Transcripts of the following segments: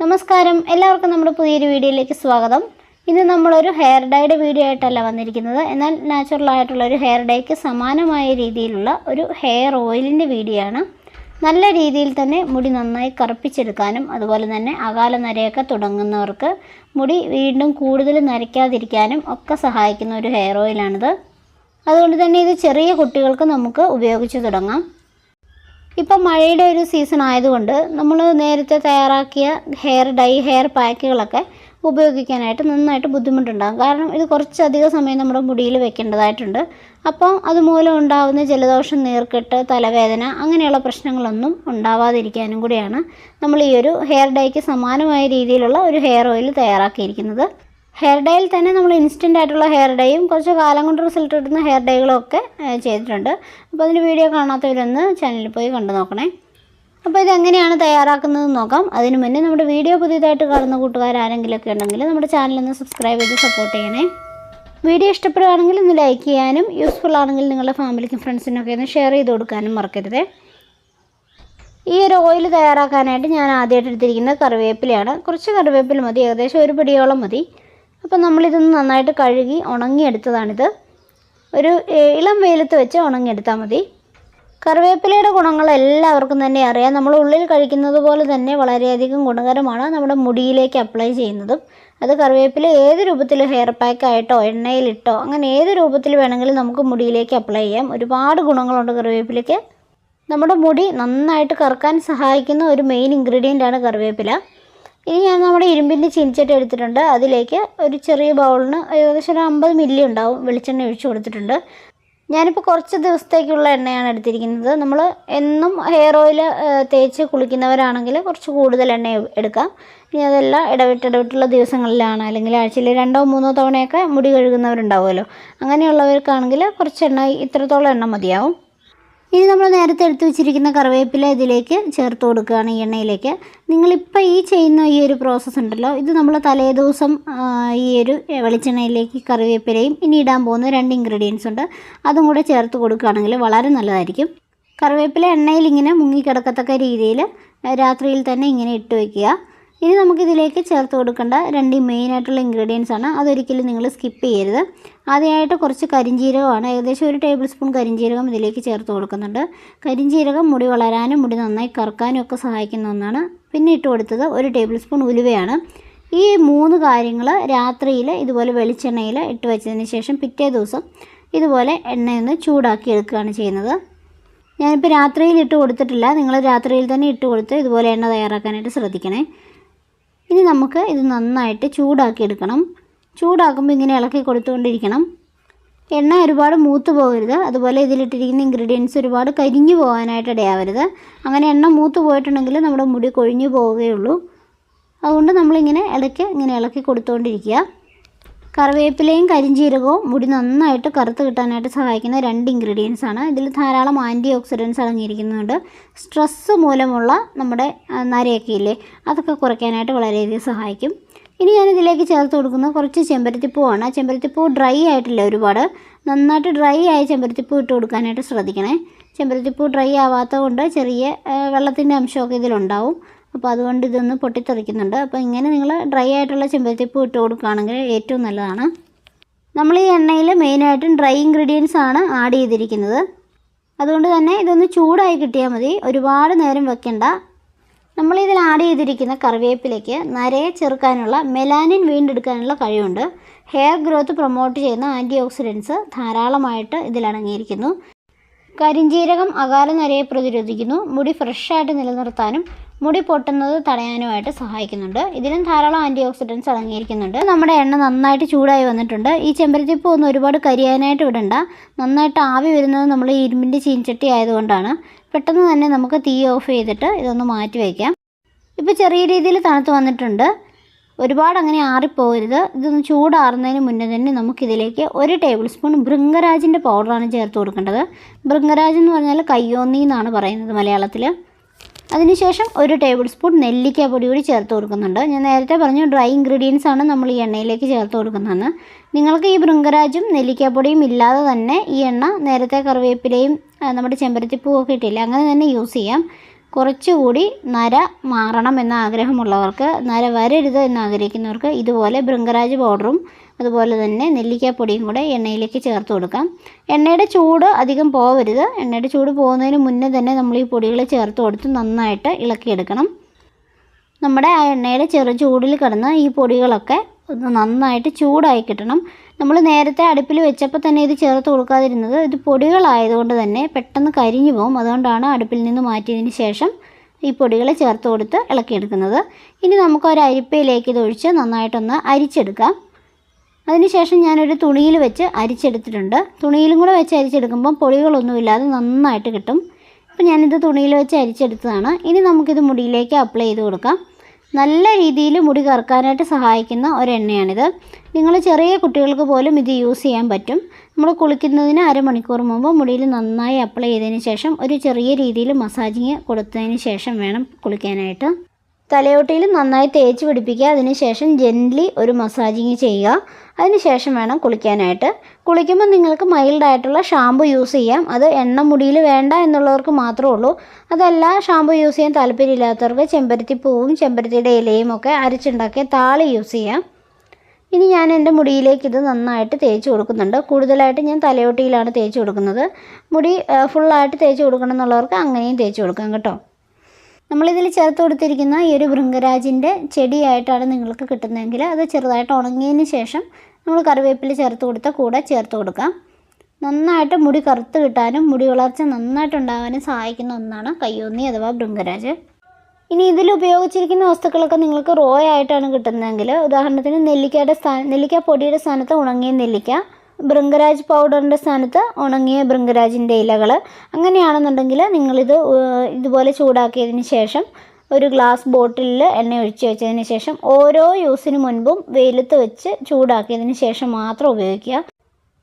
നമസ്കാരം. എല്ലാവർക്കും നമ്മുടെ പുതിയൊരു വീഡിയോയിലേക്ക് സ്വാഗതം. ഇന്ന് നമ്മളൊരു ഹെയർ ഡൈയുടെ വീഡിയോ ആയിട്ടല്ല വന്നിരിക്കുന്നത്. എന്നാൽ നാച്ചുറൽ ആയിട്ടുള്ള ഒരു ഹെയർ ഡൈക്ക് സമാനമായ രീതിയിലുള്ള ഒരു ഹെയർ ഓയിലിന്റെ വീഡിയോ ആണ്. നല്ല രീതിയിൽ തന്നെ മുടി നന്നായി കറുപ്പിച്ചെടുക്കാനും അതുപോലെ തന്നെ അകാല നരയൊക്കെ തുടങ്ങുന്നവർക്ക് മുടി വീണ്ടും കൂടുതൽ നരയ്ക്കാതിരിക്കാനും ഒക്കെ സഹായിക്കുന്ന ഒരു ഹെയർ ഓയിലാണിത് അതുകൊണ്ട് തന്നെ ഇത് ചെറിയ കുട്ടികൾക്ക് നമുക്ക് ഉപയോഗിച്ച് തുടങ്ങാം. ഇപ്പം മഴയുടെ ഒരു സീസൺ ആയതുകൊണ്ട് നമ്മൾ നേരത്തെ തയ്യാറാക്കിയ ഹെയർ ഡൈ ഹെയർ പാക്കുകളൊക്കെ ഉപയോഗിക്കാനായിട്ട് നന്നായിട്ട് ബുദ്ധിമുട്ടുണ്ടാകും. കാരണം ഇത് കുറച്ചധികം സമയം നമ്മുടെ മുടിയിൽ വെക്കേണ്ടതായിട്ടുണ്ട്. അപ്പോൾ അതുമൂലം ഉണ്ടാകുന്ന ജലദോഷം നീർക്കെട്ട് തലവേദന അങ്ങനെയുള്ള പ്രശ്നങ്ങളൊന്നും ഉണ്ടാവാതിരിക്കാനും കൂടിയാണ് നമ്മൾ ഈ ഒരു ഹെയർ ഡൈക്ക് സമാനമായ രീതിയിലുള്ള ഒരു ഹെയർ ഓയിൽ തയ്യാറാക്കിയിരിക്കുന്നത്. ഹെയർ ഡേയിൽ തന്നെ നമ്മൾ ഇൻസ്റ്റന്റ് ആയിട്ടുള്ള ഹെയർ ഡേയും കുറച്ച് കാലം കൊണ്ട് റിസൾട്ട് കിട്ടുന്ന ഹെയർ ഡേകളും ഒക്കെ ചെയ്തിട്ടുണ്ട്. അപ്പോൾ അതിന്റെ വീഡിയോ കാണാത്തവരൊന്ന് ചാനലിൽ പോയി കണ്ടു നോക്കണേ. അപ്പോൾ ഇതെങ്ങനെയാണ് തയ്യാറാക്കുന്നത് നോക്കാം. അതിന് മുന്നേ നമ്മുടെ വീഡിയോ പുതിയതായിട്ട് കാണുന്ന കൂട്ടുകാരാരെങ്കിലുമൊക്കെ ഉണ്ടെങ്കിൽ നമ്മുടെ ചാനലൊന്ന് സബ്സ്ക്രൈബ് ചെയ്ത് സപ്പോർട്ട് ചെയ്യണേ. വീഡിയോ ഇഷ്ടപ്പെടുകയാണെങ്കിൽ ഒന്ന് ലൈക്ക് ചെയ്യാനും യൂസ്ഫുൾ ആണെങ്കിൽ നിങ്ങളുടെ ഫാമിലിക്കും ഫ്രണ്ട്സിനൊക്കെ ഒന്ന് ഷെയർ ചെയ്ത് കൊടുക്കാനും മറക്കരുത്. ഈ ഒരു ഓയിൽ തയ്യാറാക്കാനായിട്ട് ഞാൻ ആദ്യമായിട്ട് എടുത്തിരിക്കുന്നത് കറിവേപ്പിലയാണ്. കുറച്ച് കറിവേപ്പില മതി ഏകദേശം ഒരു പിടിയോളം മതി. അപ്പോൾ നമ്മളിതൊന്ന് നന്നായിട്ട് കഴുകി ഉണങ്ങിയെടുത്തതാണിത്. ഒരു ഇളം വെയിലത്ത് വെച്ച് ഉണങ്ങിയെടുത്താൽ മതി. കറിവേപ്പിലയുടെ ഗുണങ്ങൾ എല്ലാവർക്കും തന്നെ അറിയാം. നമ്മൾ ഉള്ളിൽ കഴിക്കുന്നത് പോലെ തന്നെ വളരെയധികം ഗുണകരമാണ് നമ്മുടെ മുടിയിലേക്ക് അപ്ലൈ ചെയ്യുന്നതും. അത് കറിവേപ്പില ഏത് രൂപത്തിൽ ഹെയർ പാക്കായിട്ടോ എണ്ണയിലിട്ടോ അങ്ങനെ ഏത് രൂപത്തിൽ വേണമെങ്കിലും നമുക്ക് മുടിയിലേക്ക് അപ്ലൈ ചെയ്യാം. ഒരുപാട് ഗുണങ്ങളുണ്ട് കറിവേപ്പിലയ്ക്ക്. നമ്മുടെ മുടി നന്നായിട്ട് കറക്കാൻ സഹായിക്കുന്ന ഒരു മെയിൻ ഇൻഗ്രീഡിയന്റ് ആണ് കറിവേപ്പില. ഇനി ഞാൻ നമ്മുടെ ഇരുമ്പിന്റെ ചീനിച്ചട്ടി എടുത്തിട്ടുണ്ട്. അതിലേക്ക് ഒരു ചെറിയ ബൗളിന് ഏകദേശം ഒരു അമ്പത് മില്ലി ഉണ്ടാവും. വെളിച്ചെണ്ണ ഒഴിച്ചു കൊടുത്തിട്ടുണ്ട്. ഞാനിപ്പോൾ കുറച്ച് ദിവസത്തേക്കുള്ള എണ്ണയാണ് എടുത്തിരിക്കുന്നത്. നമ്മൾ എന്നും ഹെയർ ഓയിൽ തേച്ച് കുളിക്കുന്നവരാണെങ്കിൽ കുറച്ച് കൂടുതൽ എണ്ണ എടുക്കാം. ഇനി അതെല്ലാം ഇടവിട്ട് ഇടവിട്ടുള്ള ദിവസങ്ങളിലാണ്. അല്ലെങ്കിൽ ആഴ്ചയിൽ രണ്ടോ മൂന്നോ തവണയൊക്കെ മുടി കഴുകുന്നവരുണ്ടാവുമല്ലോ. അങ്ങനെയുള്ളവർക്കാണെങ്കിൽ കുറച്ച് എണ്ണ ഇത്രത്തോളം എണ്ണ മതിയാവും. ഇനി നമ്മൾ നേരത്തെ എടുത്തു വെച്ചിരിക്കുന്ന കറിവേപ്പില ഇതിലേക്ക് ചേർത്ത് കൊടുക്കുകയാണ് ഈ എണ്ണയിലേക്ക്. നിങ്ങളിപ്പോൾ ഈ ചെയ്യുന്ന ഈ ഒരു പ്രോസസ്സ് ഉണ്ടല്ലോ ഇത് നമ്മൾ തലേദിവസം ദിവസം ഈ ഒരു വെളിച്ചെണ്ണയിലേക്ക് കറിവേപ്പിലയും ഇനി ഇടാൻ പോകുന്ന രണ്ട് ഇൻഗ്രീഡിയൻസ് ഉണ്ട്. അതും കൂടെ ചേർത്ത് കൊടുക്കുകയാണെങ്കിൽ വളരെ നല്ലതായിരിക്കും. കറിവേപ്പില എണ്ണയിൽ ഇങ്ങനെ മുങ്ങിക്കിടക്കത്തക്ക രീതിയിൽ രാത്രിയിൽ തന്നെ ഇങ്ങനെ ഇട്ട് വയ്ക്കുക ഇനി നമുക്കിതിലേക്ക് ചേർത്ത് കൊടുക്കേണ്ട രണ്ട് മെയിനായിട്ടുള്ള ഇൻഗ്രീഡിയൻസ് ആണ്. അതൊരിക്കലും നിങ്ങൾ സ്കിപ്പ് ചെയ്യരുത്. ആദ്യമായിട്ട് കുറച്ച് കരിഞ്ജീരകമാണ് ഏകദേശം ഒരു ടേബിൾ സ്പൂൺ കരിഞ്ജീരകം ഇതിലേക്ക് ചേർത്ത് കൊടുക്കുന്നുണ്ട്. കരിഞ്ജീരകം മുടി വളരാനും മുടി നന്നായി കറക്കാനും ഒക്കെ സഹായിക്കുന്ന ഒന്നാണ്. പിന്നെ ഇട്ട് കൊടുത്തത് ഒരു ടേബിൾ സ്പൂൺ ഉലുവയാണ്. ഈ മൂന്ന് കാര്യങ്ങൾ രാത്രിയിൽ ഇതുപോലെ വെളിച്ചെണ്ണയിൽ ഇട്ട് വെച്ചതിന് ശേഷം പിറ്റേ ദിവസം ഇതുപോലെ എണ്ണയൊന്ന് ചൂടാക്കി എടുക്കുകയാണ് ചെയ്യുന്നത്. ഞാനിപ്പോൾ രാത്രിയിൽ ഇട്ട് കൊടുത്തിട്ടില്ല. നിങ്ങൾ രാത്രിയിൽ തന്നെ ഇട്ട് കൊടുത്ത് ഇതുപോലെ എണ്ണ തയ്യാറാക്കാനായിട്ട് ശ്രദ്ധിക്കണേ. ഇനി നമുക്ക് ഇത് നന്നായിട്ട് ചൂടാക്കി എടുക്കണം ചൂടാക്കുമ്പോൾ ഇങ്ങനെ ഇളക്കി കൊടുത്തുകൊണ്ടിരിക്കണം. എണ്ണ ഒരുപാട് മൂത്ത് പോകരുത്. അതുപോലെ ഇതിലിട്ടിരിക്കുന്ന ഇൻഗ്രീഡിയൻസ് ഒരുപാട് കരിഞ്ഞു പോകാനായിട്ട് ഇടയാവരുത്. അങ്ങനെ എണ്ണ മൂത്ത് പോയിട്ടുണ്ടെങ്കിൽ നമ്മുടെ മുടി കൊഴിഞ്ഞു പോവുകയുള്ളൂ. അതുകൊണ്ട് നമ്മളിങ്ങനെ ഇടയ്ക്ക് ഇങ്ങനെ ഇളക്കി കൊടുത്തുകൊണ്ടിരിക്കുക. കറിവേപ്പിലയും കരിഞ്ചീരകവും മുടി നന്നായിട്ട് കറുത്ത് കിട്ടാനായിട്ട് സഹായിക്കുന്ന രണ്ട് ഇൻഗ്രീഡിയൻസ് ആണ്. ഇതിൽ ധാരാളം ആന്റി ഓക്സിഡൻസ് അടങ്ങിയിരിക്കുന്നുണ്ട്. സ്ട്രെസ്സ് മൂലമുള്ള നമ്മുടെ നരയൊക്കെ ഇല്ലേ അതൊക്കെ കുറയ്ക്കാനായിട്ട് വളരെയധികം സഹായിക്കും. ഇനി ഞാൻ ഇതിലേക്ക് ചേർത്ത് കൊടുക്കുന്ന കുറച്ച് ചെമ്പരത്തിപ്പൂവാണ്. ചെമ്പരത്തിപ്പൂ ഡ്രൈ ആയിട്ടില്ല ഒരുപാട്. നന്നായിട്ട് ഡ്രൈ ആയ ചെമ്പരത്തിപ്പൂ ഇട്ട് കൊടുക്കാനായിട്ട് ശ്രദ്ധിക്കണേ. ചെമ്പരത്തിപ്പൂ ഡ്രൈ ആവാത്തത് കൊണ്ട് ചെറിയ വെള്ളത്തിന്റെ അംശമൊക്കെ ഇതിലുണ്ടാവും. അപ്പോൾ അതുകൊണ്ട് ഇതൊന്ന് പൊട്ടിത്തെറിക്കുന്നുണ്ട്. അപ്പോൾ ഇങ്ങനെ നിങ്ങൾ ഡ്രൈ ആയിട്ടുള്ള ചെമ്പരത്തിപ്പൂ ഇട്ട് കൊടുക്കുകയാണെങ്കിൽ ഏറ്റവും നല്ലതാണ്. നമ്മൾ ഈ എണ്ണയിൽ മെയിനായിട്ടും ഡ്രൈ ഇൻഗ്രീഡിയൻസ് ആണ് ആഡ് ചെയ്തിരിക്കുന്നത്. അതുകൊണ്ട് തന്നെ ഇതൊന്ന് ചൂടായി കിട്ടിയാൽ മതി. ഒരുപാട് നേരം വെക്കണ്ട. നമ്മളിതിൽ ആഡ് ചെയ്തിരിക്കുന്ന കറിവേപ്പിലേക്ക് നരയെ ചെറുക്കാനുള്ള മെലാനിൻ വീണ്ടെടുക്കാനുള്ള കഴിവുണ്ട്. ഹെയർ ഗ്രോത്ത് പ്രൊമോട്ട് ചെയ്യുന്ന ആന്റി ഓക്സിഡൻസ് ധാരാളമായിട്ട് ഇതിലടങ്ങിയിരിക്കുന്നു കരിഞ്ജീരകം അകാല നരയെ പ്രതിരോധിക്കുന്നു. മുടി ഫ്രഷായിട്ട് നിലനിർത്താനും മുടി പൊട്ടുന്നത് തടയാനുമായിട്ട് സഹായിക്കുന്നുണ്ട്. ഇതിലും ധാരാളം ആന്റി ഓക്സിഡൻസ് അടങ്ങിയിരിക്കുന്നുണ്ട്. നമ്മുടെ എണ്ണ നന്നായിട്ട് ചൂടായി വന്നിട്ടുണ്ട്. ഈ ചെമ്പരത്തിപ്പൂ ഒന്നും ഒരുപാട് കരിയാനായിട്ട് വിടണ്ട. നന്നായിട്ട് ആവി വരുന്നത് നമ്മൾ ഇരുമ്പിന്റെ ചീൻചട്ടി ആയതുകൊണ്ടാണ്. പെട്ടെന്ന് തന്നെ നമുക്ക് തീ ഓഫ് ചെയ്തിട്ട് ഇതൊന്ന് മാറ്റി വയ്ക്കാം. ഇപ്പോൾ ചെറിയ രീതിയിൽ തണുത്ത് വന്നിട്ടുണ്ട്. ഒരുപാട് അങ്ങനെ ആറിപ്പോകരുത്. ഇതൊന്ന് ചൂടാറുന്നതിന് മുന്നേ തന്നെ നമുക്കിതിലേക്ക് ഒരു ടേബിൾ സ്പൂൺ ഭൃംഗരാജിന്റെ പൗഡറാണ് ചേർത്ത് കൊടുക്കേണ്ടത്. ഭൃംഗരാജ് എന്ന് പറഞ്ഞാൽ കയ്യോന്നി എന്നാണ് പറയുന്നത് മലയാളത്തിൽ അതിനുശേഷം ഒരു ടേബിൾ സ്പൂൺ നെല്ലിക്ക പൊടി കൂടി ചേർത്ത് കൊടുക്കുന്നുണ്ട്. ഞാൻ നേരത്തെ പറഞ്ഞു ഡ്രൈ ഇൻഗ്രീഡിയൻസ് ആണ് നമ്മൾ ഈ എണ്ണയിലേക്ക് ചേർത്ത് കൊടുക്കുന്നതെന്ന്. നിങ്ങൾക്ക് ഈ ഭൃംഗരാജും നെല്ലിക്കാപ്പൊടിയും ഇല്ലാതെ തന്നെ ഈ എണ്ണ നേരത്തെ കറിവേപ്പിലയും നമ്മുടെ നമ്മുടെ ചെമ്പരത്തിപ്പൂവൊക്കെ ഇട്ടില്ല അങ്ങനെ തന്നെ യൂസ് ചെയ്യാം. കുറച്ചുകൂടി നര മാറണം എന്ന ആഗ്രഹമുള്ളവർക്ക് നര വരരുത് എന്ന് ആഗ്രഹിക്കുന്നവർക്ക് ഇതുപോലെ ഭൃംഗരാജ് പൗഡറും അതുപോലെ തന്നെ നെല്ലിക്കാപ്പൊടിയും കൂടെ എണ്ണയിലേക്ക് ചേർത്ത് കൊടുക്കാം. എണ്ണയുടെ ചൂട് അധികം പോവരുത്. എണ്ണയുടെ ചൂട് പോകുന്നതിന് മുന്നേ തന്നെ നമ്മൾ ഈ പൊടികൾ ചേർത്ത് കൊടുത്ത് നന്നായിട്ട് ഇളക്കിയെടുക്കണം. നമ്മുടെ ആ എണ്ണയുടെ ചെറു ചൂടിൽ കിടന്ന് ഈ പൊടികളൊക്കെ ഒന്ന് നന്നായിട്ട് ചൂടായി കിട്ടണം. നമ്മൾ നേരത്തെ അടുപ്പിൽ വെച്ചപ്പോൾ തന്നെ ഇത് ചേർത്ത് കൊടുക്കാതിരുന്നത് ഇത് പൊടികളായതുകൊണ്ട് തന്നെ പെട്ടെന്ന് കരിഞ്ഞു പോകും. അതുകൊണ്ടാണ് അടുപ്പിൽ നിന്ന് മാറ്റിയതിന് ശേഷം ഈ പൊടികൾ ചേർത്ത് കൊടുത്ത് ഇളക്കിയെടുക്കുന്നത്. ഇനി നമുക്ക് അരിപ്പയിലേക്ക് ഇത് ഒഴിച്ച് നന്നായിട്ടൊന്ന് അരിച്ചെടുക്കാം. അതിനുശേഷം ഞാനൊരു തുണിയിൽ വെച്ച് അരിച്ചെടുത്തിട്ടുണ്ട്. തുണിയിലും കൂടെ വെച്ച് അരിച്ചെടുക്കുമ്പം പൊടികളൊന്നുമില്ലാതെ നന്നായിട്ട് കിട്ടും. അപ്പോൾ ഞാനിത് തുണിയിൽ വെച്ച് അരിച്ചെടുത്തതാണ്. ഇനി നമുക്കിത് മുടിയിലേക്ക് അപ്ലൈ ചെയ്ത് കൊടുക്കാം. നല്ല രീതിയിൽ മുടി കറക്കാനായിട്ട് സഹായിക്കുന്ന ഒരു എണ്ണയാണിത് നിങ്ങൾ ചെറിയ കുട്ടികൾക്ക് പോലും ഇത് യൂസ് ചെയ്യാൻ പറ്റും. നമ്മൾ കുളിക്കുന്നതിന് അരമണിക്കൂർ മുമ്പ് മുടിയിൽ നന്നായി അപ്ലൈ ചെയ്തതിന് ശേഷം ഒരു ചെറിയ രീതിയിൽ മസാജിങ് കൊടുത്തതിന് ശേഷം വേണം കുളിക്കാനായിട്ട്. തലയോട്ടിയിൽ നന്നായി തേച്ച് പിടിപ്പിക്കുക. അതിനുശേഷം ജെന്റ്ലി ഒരു മസാജിങ് ചെയ്യുക. അതിനുശേഷം വേണം കുളിക്കാനായിട്ട്. കുളിക്കുമ്പോൾ നിങ്ങൾക്ക് മൈൽഡായിട്ടുള്ള ഷാമ്പു യൂസ് ചെയ്യാം. അത് എണ്ണ മുടിയിൽ വേണ്ട എന്നുള്ളവർക്ക് മാത്രമേ ഉള്ളൂ. അതല്ല ഷാമ്പു യൂസ് ചെയ്യാൻ താല്പര്യമില്ലാത്തവർക്ക് ചെമ്പരത്തി പൂവും ചെമ്പരത്തിയുടെ ഇലയും ഒക്കെ അരച്ചുണ്ടാക്കിയ താളി യൂസ് ചെയ്യാം. ഇനി ഞാൻ എന്റെ മുടിയിലേക്ക് ഇത് നന്നായിട്ട് തേച്ച് കൊടുക്കുന്നുണ്ട്. കൂടുതലായിട്ട് ഞാൻ തലയോട്ടിയിലാണ് തേച്ച് കൊടുക്കുന്നത്. മുടി ഫുള്ളായിട്ട് തേച്ച് കൊടുക്കണം എന്നുള്ളവർക്ക് അങ്ങനെയും തേച്ച് കൊടുക്കാം കേട്ടോ. നമ്മളിതിൽ ചേർത്ത് കൊടുത്തിരിക്കുന്ന ഈ ഒരു ഭൃംഗരാജിന്റെ ചെടിയായിട്ടാണ് നിങ്ങൾക്ക് കിട്ടുന്നതെങ്കിൽ അത് ചെറുതായിട്ട് ഉണങ്ങിയതിന് ശേഷം നമ്മൾ കറിവേപ്പില ചേർത്ത് കൊടുത്ത കൂടെ ചേർത്ത് കൊടുക്കാം. നന്നായിട്ട് മുടി കറുത്ത് കിട്ടാനും മുടി വളർച്ച നന്നായിട്ടുണ്ടാകാനും സഹായിക്കുന്ന ഒന്നാണ് കയ്യോന്നി അഥവാ ഭൃംഗരാജ്. ഇനി ഇതിൽ ഉപയോഗിച്ചിരിക്കുന്ന വസ്തുക്കളൊക്കെ നിങ്ങൾക്ക് റോ ആയിട്ടാണ് കിട്ടുന്നതെങ്കിൽ ഉദാഹരണത്തിന് നെല്ലിക്കയുടെ സ്ഥാന നെല്ലിക്ക പൊടിയുടെ സ്ഥാനത്ത് ഉണങ്ങിയ നെല്ലിക്ക ഭൃംഗരാജ് പൗഡറിന്റെ സ്ഥാനത്ത് ഉണങ്ങിയ ഭൃംഗരാജിന്റെ ഇലകൾ അങ്ങനെയാണെന്നുണ്ടെങ്കിൽ നിങ്ങളിത് ഇതുപോലെ ചൂടാക്കിയതിന് ശേഷം ഒരു ഗ്ലാസ് ബോട്ടിലിൽ എണ്ണ ഒഴിച്ച് വെച്ചതിന് ശേഷം ഓരോ യൂസിന് മുൻപും വെയിലത്ത് വെച്ച് ചൂടാക്കിയതിന് ശേഷം മാത്രം ഉപയോഗിക്കുക.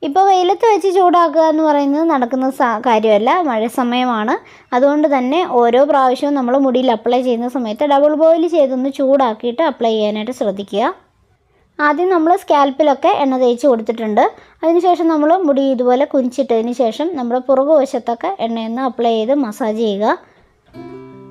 ഇപ്പോൾ വെയിലത്ത് വെച്ച് ചൂടാക്കുക എന്ന് പറയുന്നത് നടക്കുന്ന കാര്യമല്ല. മഴ സമയമാണ്. അതുകൊണ്ട് തന്നെ ഓരോ പ്രാവശ്യവും നമ്മൾ മുടിയിൽ അപ്ലൈ ചെയ്യുന്ന സമയത്ത് ഡബിൾ ബോയിൽ ചെയ്തൊന്ന് ചൂടാക്കിയിട്ട് അപ്ലൈ ചെയ്യാനായിട്ട് ശ്രദ്ധിക്കുക. ആദ്യം നമ്മൾ സ്കാൽപ്പിലൊക്കെ എണ്ണ തേച്ച് കൊടുത്തിട്ടുണ്ട്. അതിനുശേഷം നമ്മൾ മുടി ഇതുപോലെ കുനിച്ചിട്ടതിന് ശേഷം നമ്മൾ പുറകു വശത്തൊക്കെ എണ്ണയൊന്ന് അപ്ലൈ ചെയ്ത് മസാജ് ചെയ്യുക.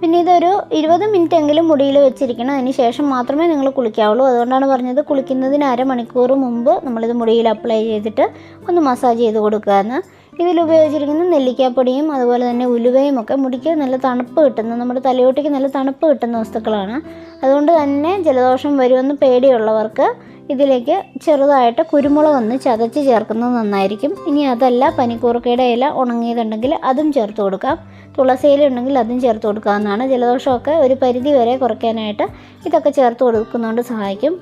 പിന്നെ ഇതൊരു ഇരുപത് മിനിറ്റ് എങ്കിലും മുടിയിൽ വെച്ചിരിക്കണം. അതിന് ശേഷം മാത്രമേ നിങ്ങൾ കുളിക്കാവുള്ളൂ. അതുകൊണ്ടാണ് പറഞ്ഞത് കുളിക്കുന്നതിന് അരമണിക്കൂർ മുമ്പ് നമ്മളിത് മുടിയിൽ അപ്ലൈ ചെയ്തിട്ട് ഒന്ന് മസാജ് ചെയ്ത് കൊടുക്കുക എന്ന് ഇതിൽ ഉപയോഗിച്ചിരിക്കുന്ന നെല്ലിക്കാപ്പൊടിയും അതുപോലെ തന്നെ ഉലുവയും ഒക്കെ മുടിക്ക് നല്ല തണുപ്പ് കിട്ടുന്ന നമ്മുടെ തലയോട്ടിക്ക് നല്ല തണുപ്പ് കിട്ടുന്ന വസ്തുക്കളാണ്. അതുകൊണ്ട് തന്നെ ജലദോഷം വരുമെന്ന് പേടിയുള്ളവർക്ക് ഇതിലേക്ക് ചെറുതായിട്ട് കുരുമുളക് ഒന്ന് ചതച്ച് ചേർക്കുന്നത് നന്നായിരിക്കും. ഇനി അതല്ല പനിക്കൂർക്കയുടെ ഇല ഉണങ്ങിയതുണ്ടെങ്കിൽ അതും ചേർത്ത് കൊടുക്കാം. തുളസി ഇല ഉണ്ടെങ്കിൽ അതും ചേർത്ത് കൊടുക്കാവുന്നതാണ്. ജലദോഷമൊക്കെ ഒരു പരിധി വരെ കുറയ്ക്കാനായിട്ട് ഇതൊക്കെ ചേർത്ത് കൊടുക്കുന്നതുകൊണ്ട് സഹായിക്കും.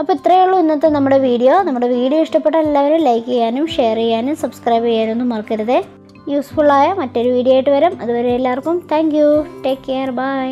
അപ്പോൾ ഇത്രയേ ഉള്ളൂ ഇന്നത്തെ നമ്മുടെ വീഡിയോ. നമ്മുടെ വീഡിയോ ഇഷ്ടപ്പെട്ട എല്ലാവരും ലൈക്ക് ചെയ്യാനും ഷെയർ ചെയ്യാനും സബ്സ്ക്രൈബ് ചെയ്യാനൊന്നും മറക്കരുതേ. യൂസ്ഫുള്ളായ മറ്റൊരു വീഡിയോ ആയിട്ട് വരാം. അതുവരെ എല്ലാവർക്കും താങ്ക് ടേക്ക് കെയർ ബൈ